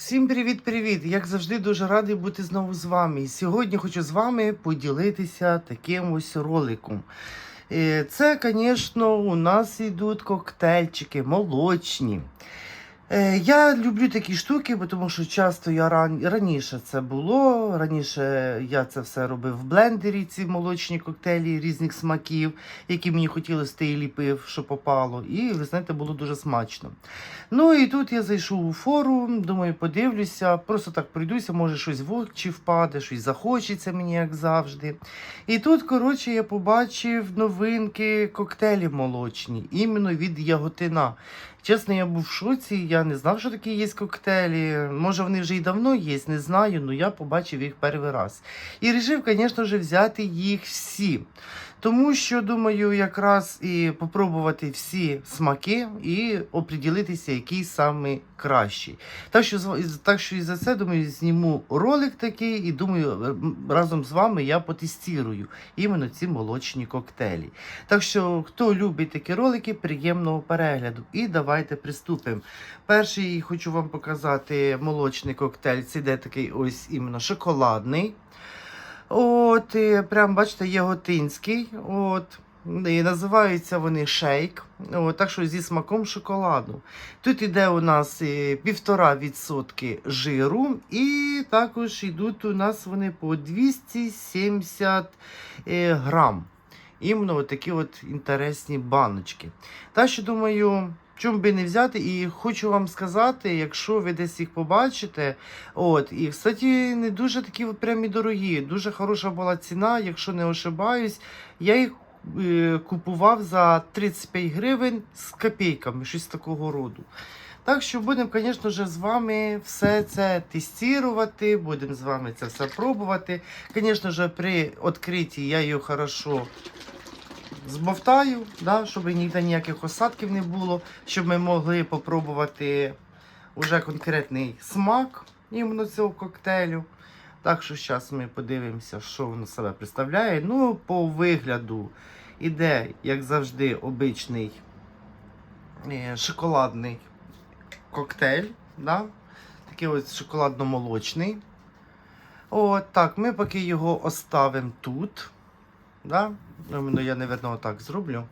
Всім привіт-привіт! Як завжди, дуже радий бути знову з вами. І сьогодні хочу з вами поділитися таким ось роликом. Е, Це, звісно, у нас йдуть коктейльчики молочні. Е, Я люблю такі штуки, тому що часто я ран... раніше це було. Раніше я це все робив в блендері, ці молочні коктейлі різних смаків, які мені хотілося, і ліпив, що попало. І ви знаєте, було дуже смачно. Ну і тут я зайшов у форум, думаю, подивлюся, просто так пройдуся, може щось в очі впаде, щось захочеться мені, як завжди. І тут, коротше, я побачив новинки коктейлів молочні, іменно від Яготина. Чесно, я був в шоці, я не знав, що такі є коктейлі. Може, вони вже і давно є, не знаю, але я побачив їх перший раз. І вирішив, звісно ж, взяти їх всі. Тому що, думаю, якраз і попробувати всі смаки і оприділитися, який саме кращий. Так що, так що і за це, думаю, зніму ролик такий і думаю, разом з вами я потестірую іменно ці молочні коктейлі. Так що, хто любить такі ролики, приємного перегляду. І давайте приступимо. Перший хочу вам показати молочний коктейль. Це йде такий ось іменно шоколадний. От, і прям бачите, яготинський. От. І називаються вони шейк. От, так що зі смаком шоколаду. Тут іде у нас е, півтора відсотки жиру, і також йдуть у нас вони по 270 е, грам. Іменно такі от інтересні баночки. Так що думаю, чому би не взяти, і хочу вам сказати, якщо ви десь їх побачите, от, і, кстати, не дуже такі от прям і дорогі, дуже хороша була ціна, якщо не ошибаюсь, я їх е, купував за 35 гривень з копійками, щось такого роду. Так що будемо, звісно з вами все це тестувати, будемо з вами це все пробувати. Звісно ж, при відкритті я її хорошо збовтаю, да, щоб ніде ніяких осадків не було, щоб ми могли попробувати уже конкретний смак іменно цього коктейлю. Так що зараз ми подивимося, що воно себе представляє. Ну, по вигляду іде, як завжди, обичний е, шоколадний коктейль. Да? Такий ось шоколадно-молочний. От так, ми поки його оставимо тут. Да? Ну, я, мабуть, отак зроблю,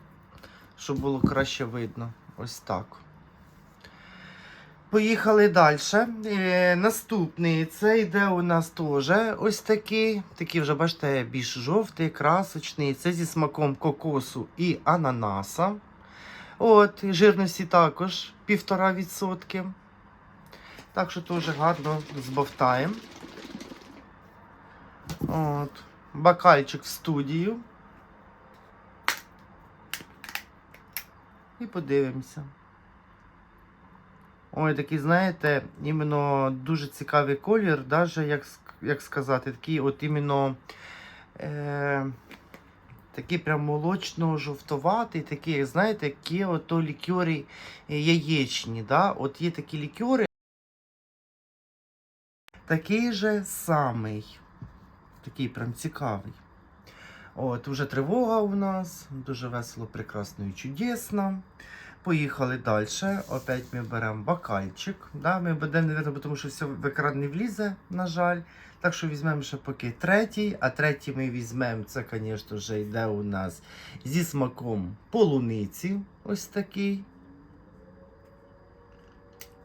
щоб було краще видно. Ось так. Поїхали далі. Е, наступний це йде у нас теж ось такий. Такий вже, бачите, більш жовтий, красочний. Це зі смаком кокосу і ананаса. От, жирності також 1,5%. Так що теж гарно збовтаємо. От. Бакальчик в студію. І подивимося. Ой, такий, знаєте, іменно дуже цікавий колір, даже, як, як сказати, такий от іменно е, такий прям молочно-жовтоватий, такий, знаєте, які ото лікьори яєчні. Да? От є такі лікьори. Такий же самий. Такий прям цікавий. От, уже тривога у нас. Дуже весело, прекрасно і чудесно. Поїхали далі. Опять ми беремо бокальчик. Да, ми будемо, наверное, тому що все в екран не влізе, на жаль. Так що візьмемо ще поки третій. А третій ми візьмемо, це, звісно, вже йде у нас зі смаком полуниці. Ось такий.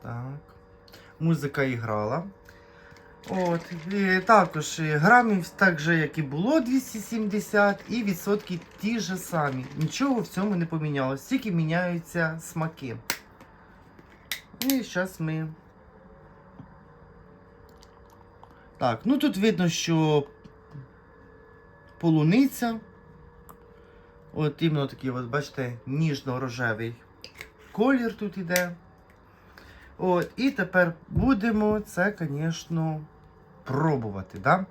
Так. Музика іграла. От, і також грамів так же, як і було 270, і відсотки ті ж самі. Нічого в цьому не помінялося, тільки міняються смаки. І зараз ми. Так, ну тут видно, що полуниця. От іменно такий, от, бачите, ніжно-рожевий колір тут іде. От, і тепер будемо це, звісно, пробувати. Да?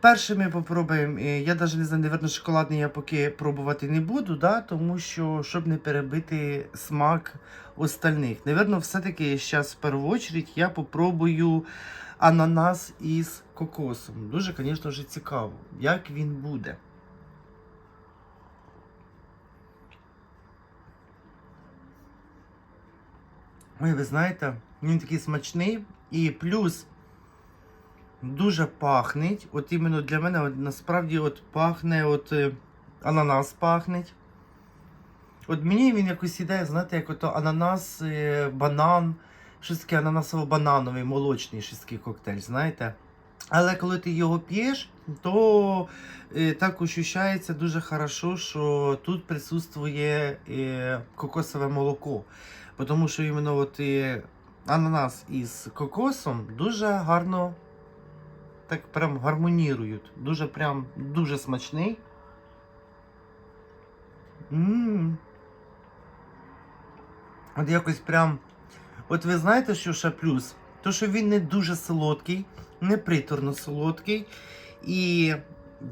Перше ми попробуємо, я навіть не знаю, наверное, шоколадний я поки пробувати не буду, да? тому що, щоб не перебити смак остальних. Наверно, все-таки зараз в першу чергу я попробую ананас із кокосом. Дуже, звісно ж, цікаво, як він буде. Ой, ви знаєте, він такий смачний. І плюс дуже пахнеть. От іменно для мене от, насправді от пахне, от е, ананас пахнеть. От мені він якось іде, знаєте, як ото ананас, е, банан, щось таке ананасово-банановий, молочний щось такий коктейль, знаєте. Але коли ти його п'єш, то е, так ощущається дуже хорошо, що тут присутствує кокосове молоко. Тому що іменно от, ананас із кокосом дуже гарно так прям гармонірують. Дуже прям дуже смачний. Мм. От якось прям. От ви знаєте, що ще плюс? То, що він не дуже солодкий, не приторно солодкий і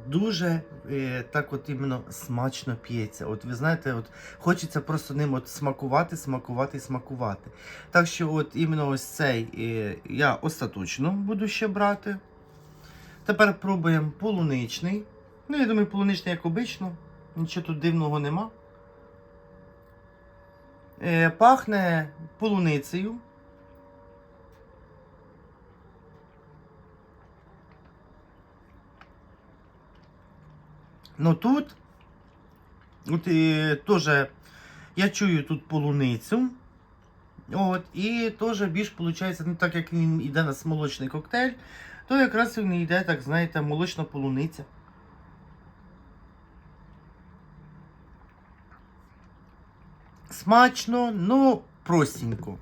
дуже е, так от іменно смачно п'ється. От ви знаєте, от хочеться просто ним от смакувати, смакувати смакувати. Так що, от іменно ось цей е, я остаточно буду ще брати. Тепер пробуємо полуничний. Ну, я думаю, полуничний як обично. Нічого тут дивного нема. Е, пахне полуницею. Ну тут от, е, теж я чую тут полуницю. От, і теж більш виходить, ну так як він йде на смолочний коктейль, то якраз він йде, так знаєте, молочна полуниця. Смачно, ну простенько.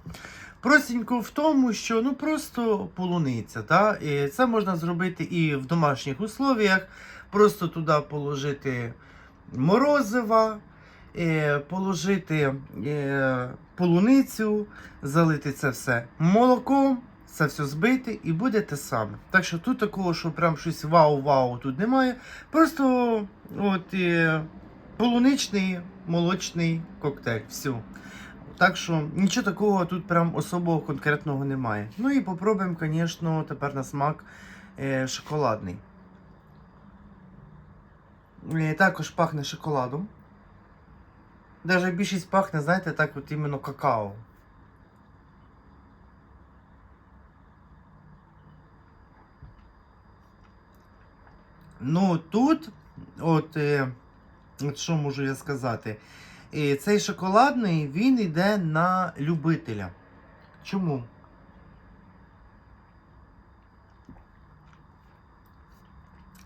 Простенько в тому, що ну просто полуниця. Та? І це можна зробити і в домашніх условіях. Просто туди положити морозива, положити е, полуницю, залити це все молоком, це все збити і буде те саме. Так що тут такого, що прям щось вау-вау тут немає. Просто от, е, полуничний молочний коктейль. Все. Так що нічого такого тут прям особого конкретного немає. Ну і попробуємо, звісно, тепер на смак е, шоколадний. Е, також пахне шоколадом. Даже більшість пахне, знаєте, так от іменно какао. Ну тут, от, е, от що можу я сказати, е, цей шоколадний він йде на любителя. Чому?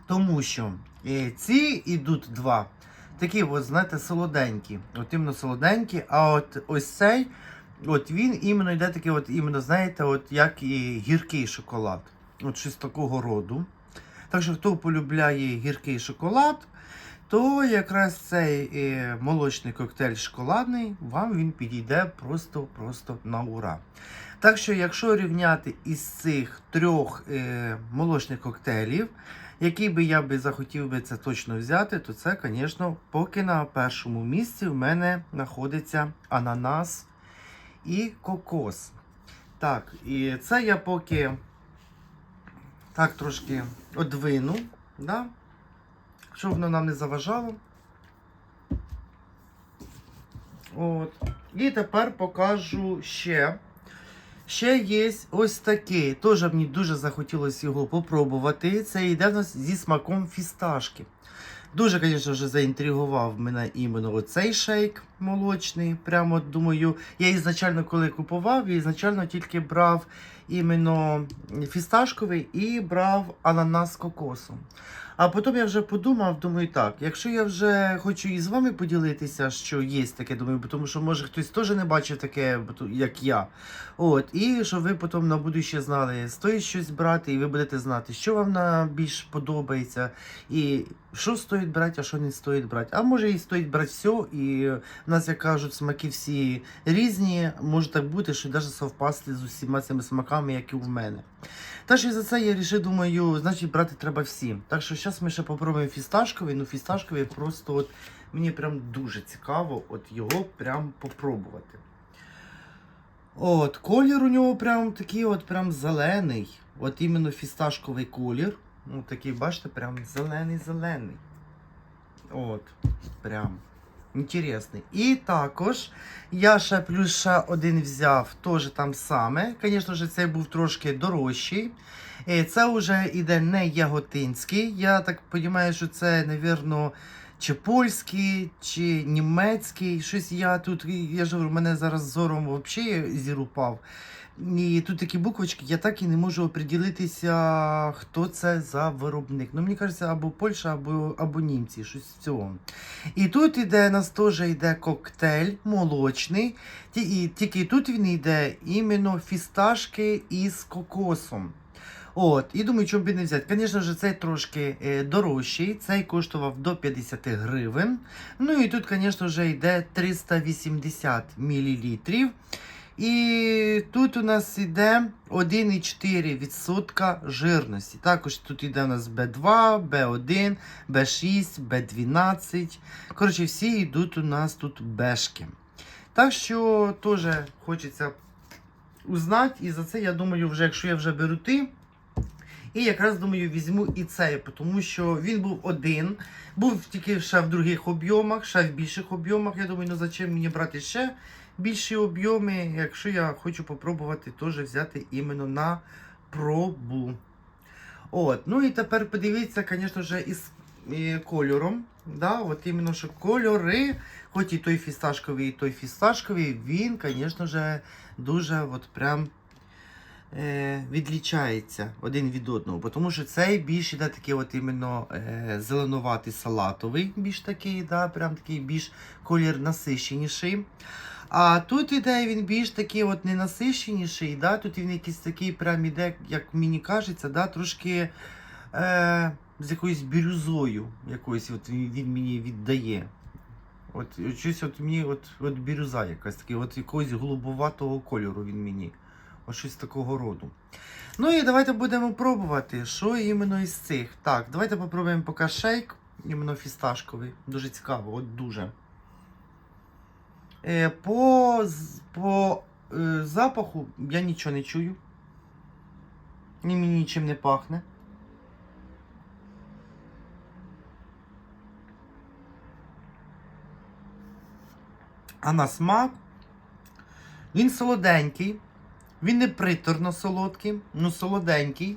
Тому що е, ці йдуть два. Такі, от, знаєте, солоденькі. От іменно солоденькі, а от ось цей, от він іменно йде такий, от іменно, знаєте, от як і гіркий шоколад. От щось такого роду. Так що, хто полюбляє гіркий шоколад, то якраз цей е, молочний коктейль шоколадний, вам він підійде просто-просто на ура. Так що, якщо рівняти із цих трьох е, молочних коктейлів, який би я би захотів би це точно взяти, то це, звісно, поки на першому місці в мене знаходиться ананас і кокос. Так, і це я поки так трошки одвину, да? щоб воно нам не заважало. От. І тепер покажу ще. Ще є ось такий. Теж мені дуже захотілося його попробувати. Це йде в нас зі смаком фісташки. Дуже, звісно, вже заінтригував мене іменно оцей шейк молочний. Прямо думаю, я ізначально, коли купував, я ізначально тільки брав іменно фісташковий і брав ананас кокосом. А потім я вже подумав, думаю, так, якщо я вже хочу і з вами поділитися, що є таке, думаю, тому що може хтось теж не бачив таке, як я. От, і щоб ви потім на будуще знали, стоїть щось брати, і ви будете знати, що вам на більш подобається, і що стоїть брати, а що не стоїть брати. А може і стоїть брати все, і в нас, як кажуть, смаки всі різні. Може так бути, що навіть совпасти з усіма цими смаками, як і в мене. Так що за це я рішив, думаю, значить брати треба всім. Так що зараз ми ще попробуємо фісташковий. Ну, фісташковий просто от мені прям дуже цікаво от його прям попробувати. От, колір у нього прям такий от прям зелений. От іменно фісташковий колір. Ну, такий, бачите, прям зелений-зелений. От, прям. Інтересний. І також я ще плюс ще один взяв, теж там саме. Звісно ж, цей був трошки дорожчий. Е, Це вже іде не яготинський. Я так розумію, що це, напевно, чи польський, чи німецький. Щось я тут, я ж говорю, мене зараз зором взагалі зір упав. І тут такі буквочки, я так і не можу оприділитися, хто це за виробник. Ну, мені кажеться, або Польща, або, або німці, щось в цьому. І тут іде, нас теж йде коктейль молочний. І тільки тут він йде іменно фісташки із кокосом. От, і думаю, чому б не взяти. Звісно ж, цей трошки е, дорожчий, цей коштував до 50 гривень. Ну і тут, звісно ж, йде 380 мл. І тут у нас йде 1,4% жирності. Також тут йде у нас B2, B1, B6, B12. Коротше, всі йдуть у нас тут бешки. Так що теж хочеться узнати. І за це я думаю, вже якщо я вже беру ти. І якраз думаю, візьму і цей, тому що він був один, був тільки ще в других об'ємах, ще в більших об'ємах. Я думаю, ну зачем мені брати ще більші об'єми, якщо я хочу попробувати теж взяти іменно на пробу. От, ну і тепер подивіться, звісно ж, із е, кольором. Да, от іменно, що кольори, хоч і той фісташковий, і той фісташковий, він, звісно дуже от прям е, відлічається один від одного. Тому що цей більш іде такий от іменно е, зеленуватий салатовий, більш такий, да, прям такий більш колір насищеніший. А тут іде він більш такий от ненасищеніший, да? тут він якийсь такий прям іде, як мені кажеться, да? трошки е, з якоюсь бірюзою якоюсь от він, мені віддає. От щось от мені от, от бірюза якась такий, от якогось голубоватого кольору він мені. От щось такого роду. Ну і давайте будемо пробувати, що іменно із цих. Так, давайте попробуємо поки шейк, іменно фісташковий. Дуже цікаво, от дуже. Е, по по е, запаху я нічого не чую. Ні, мені нічим не пахне. А на смак він солоденький. Він не приторно солодкий, ну солоденький.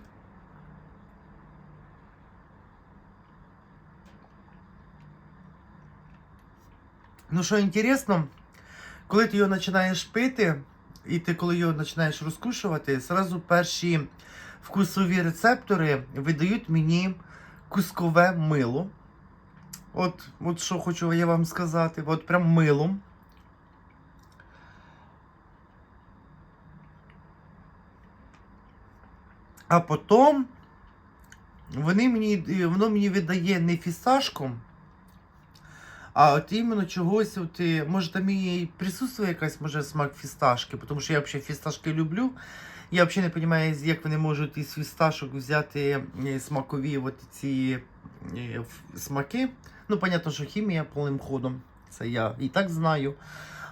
Ну що інтересно, коли ти його починаєш пити, і ти коли його починаєш розкушувати, зразу перші вкусові рецептори видають мені кускове мило. От, от що хочу я вам сказати, от прям милом. А потім вони мені, воно мені видає не фісташком, а от іменно чогось, от, е, може там і присутствує якась може смак фісташки, тому що я взагалі фісташки люблю. Я взагалі не розумію, як вони можуть із фісташок взяти е, смакові от ці е, смаки. Ну, понятно, що хімія повним ходом, це я і так знаю.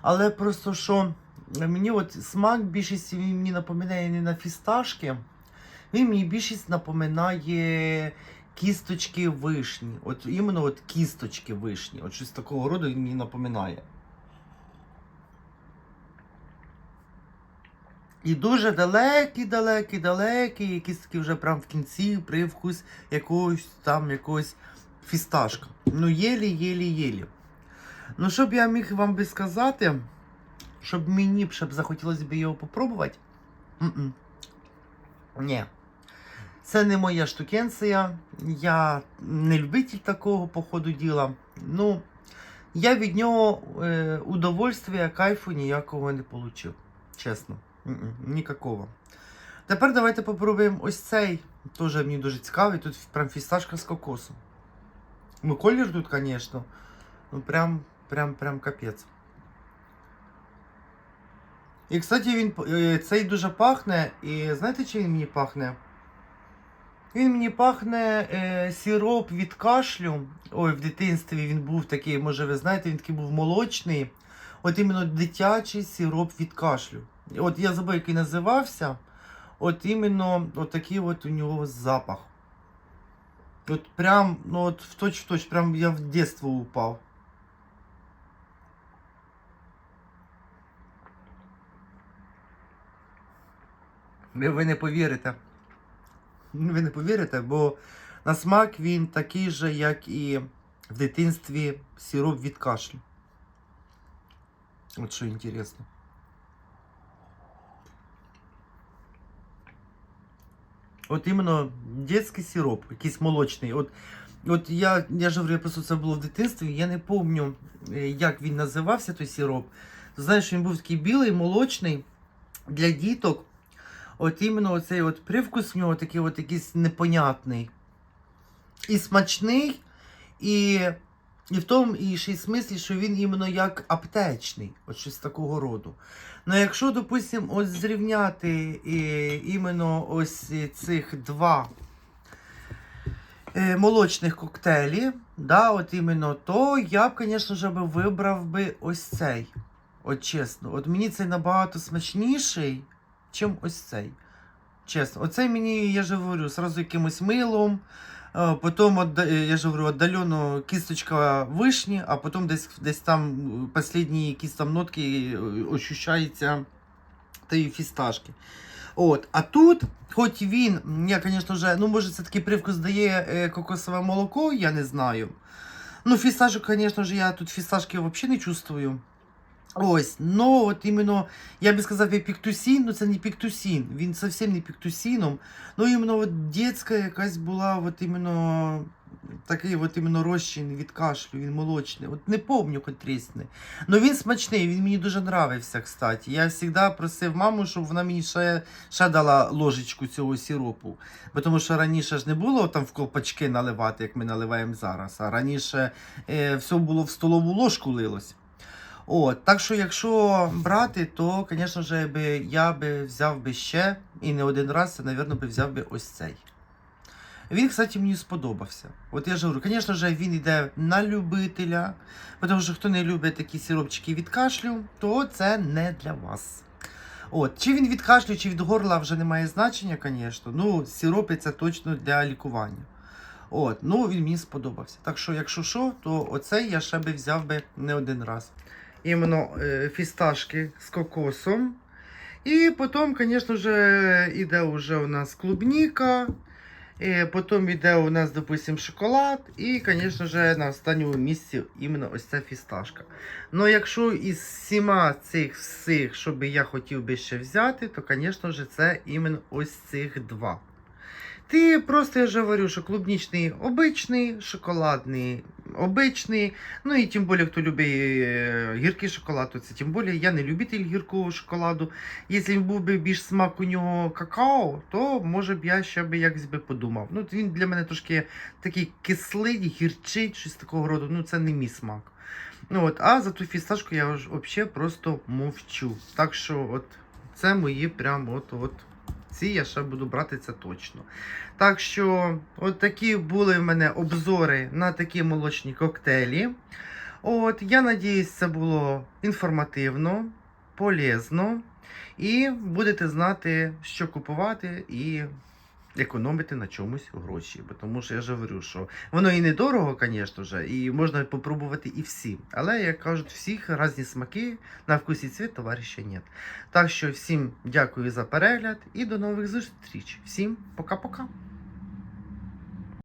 Але просто що мені от смак більшість мені напоминає не на фісташки. Він мені більшість напоминає кісточки вишні. От іменно от кісточки вишні. От щось такого роду він мені напоминає. І дуже далекий, далекий, далекий, якийсь такий вже прям в кінці привкус якогось там якогось фісташка. Ну, єлі, єлі, єлі. Ну, щоб я міг вам би сказати, щоб мені б щоб захотілося б його попробувати. Ні. Це не моя штукенція. Я не любитель такого по ходу діла. Ну, я від нього е, удовольствия, кайфу ніякого не отримав. Чесно. М-м, Нікакого. Тепер давайте попробуємо ось цей. Теж мені дуже цікавий. Тут прям фісташка з кокосом. Ну, колір тут, звісно. Ну, прям, прям, прям капець. І, кстати, він е, цей дуже пахне. І знаєте, чим він мені пахне? Він мені пахне е, сироп від кашлю. Ой, в дитинстві він був такий, може, ви знаєте, він такий був молочний. От іменно дитячий сироп від кашлю. От я забув, який називався. От іменно от такий от у нього запах. От прям, ну от в точ в точ, прям я в детство упав. Ви не повірите. Ви не повірите, бо на смак він такий же, як і в дитинстві сироп від кашлю. От що інтересно. От іменно дитячий сироп, якийсь молочний. От, от я, я ж говорю, просто це було в дитинстві, я не пам'ятаю, як він називався, той сироп. Знаєш, він був такий білий, молочний для діток. От іменно оцей от привкус в нього такий от якийсь непонятний. І смачний, і, і в тому і смислі, що він іменно як аптечний, от щось такого роду. Ну, якщо, допустим, ось зрівняти і, іменно ось цих два е, молочних коктейлі, да, от іменно, то я б, звісно вибрав би ось цей. От чесно, от мені цей набагато смачніший, чим ось цей. Чесно, оцей мені, я ж говорю, сразу якимось милом. е, Потім, е, я ж говорю, отдалено кісточка вишні, а потім десь, десь там е, останні якісь там нотки е, ощущаються тієї фісташки. От, а тут, хоч він, я, звісно, вже, ну, може, це такий привкус дає е, кокосове молоко, я не знаю. Ну, фісташок, звісно ж, я тут фісташки взагалі не чувствую. Ось, ну от іменно, я би сказав, як піктусін, ну це не піктусін, він зовсім не піктусіном. Ну, іменно от дітська якась була, от іменно такий от іменно розчин від кашлю, він молочний. От не помню контрісний. Ну він смачний, він мені дуже нравився, кстати. Я завжди просив маму, щоб вона мені ще, ще дала ложечку цього сиропу. Бо тому що раніше ж не було там в колпачки наливати, як ми наливаємо зараз. А раніше е, все було в столову ложку лилось. От, так що, якщо брати, то, звісно ж, я би взяв би ще і не один раз, це, мабуть, би взяв би ось цей. Він, кстати, мені сподобався. От я ж говорю, звісно ж, він йде на любителя, тому що хто не любить такі сиропчики від кашлю, то це не для вас. От, чи він від кашлю, чи від горла вже не має значення, звісно. Ну, сиропи це точно для лікування. От, ну він мені сподобався. Так що, якщо що, то оцей я ще би взяв би не один раз. Іменно е, фісташки з кокосом. І потім, звісно ж, іде вже у нас клубніка. І потім йде у нас, допустим, шоколад. І, звісно ж, на останньому місці іменно ось ця фісташка. Ну, якщо із всіма цих всіх, що я хотів би ще взяти, то, звісно ж, це іменно ось цих два. Ти просто я вже говорю, що клубнічний обичний, шоколадний обичний. Ну і тим більше, хто любить е, гіркий шоколад, то це тим більше я не любитель гіркого шоколаду. Якщо був би більш смак у нього какао, то може б я ще би якось би подумав. Ну, він для мене трошки такий кислий, гірчить, щось такого роду. Ну, це не мій смак. Ну, от, а за ту фісташку я взагалі просто мовчу. Так що, от, це мої прям от, от. Ці я ще буду брати це точно. Так що, от такі були в мене обзори на такі молочні коктейлі. От, я надіюсь, це було інформативно, полезно. І будете знати, що купувати і економити на чомусь гроші. Бо тому що я ж говорю, що воно і недорого, звісно ж, і можна попробувати і всі. Але, як кажуть, всіх різні смаки на вкус і цвіт товариша нет. Так що всім дякую за перегляд і до нових зустріч. Всім пока-пока.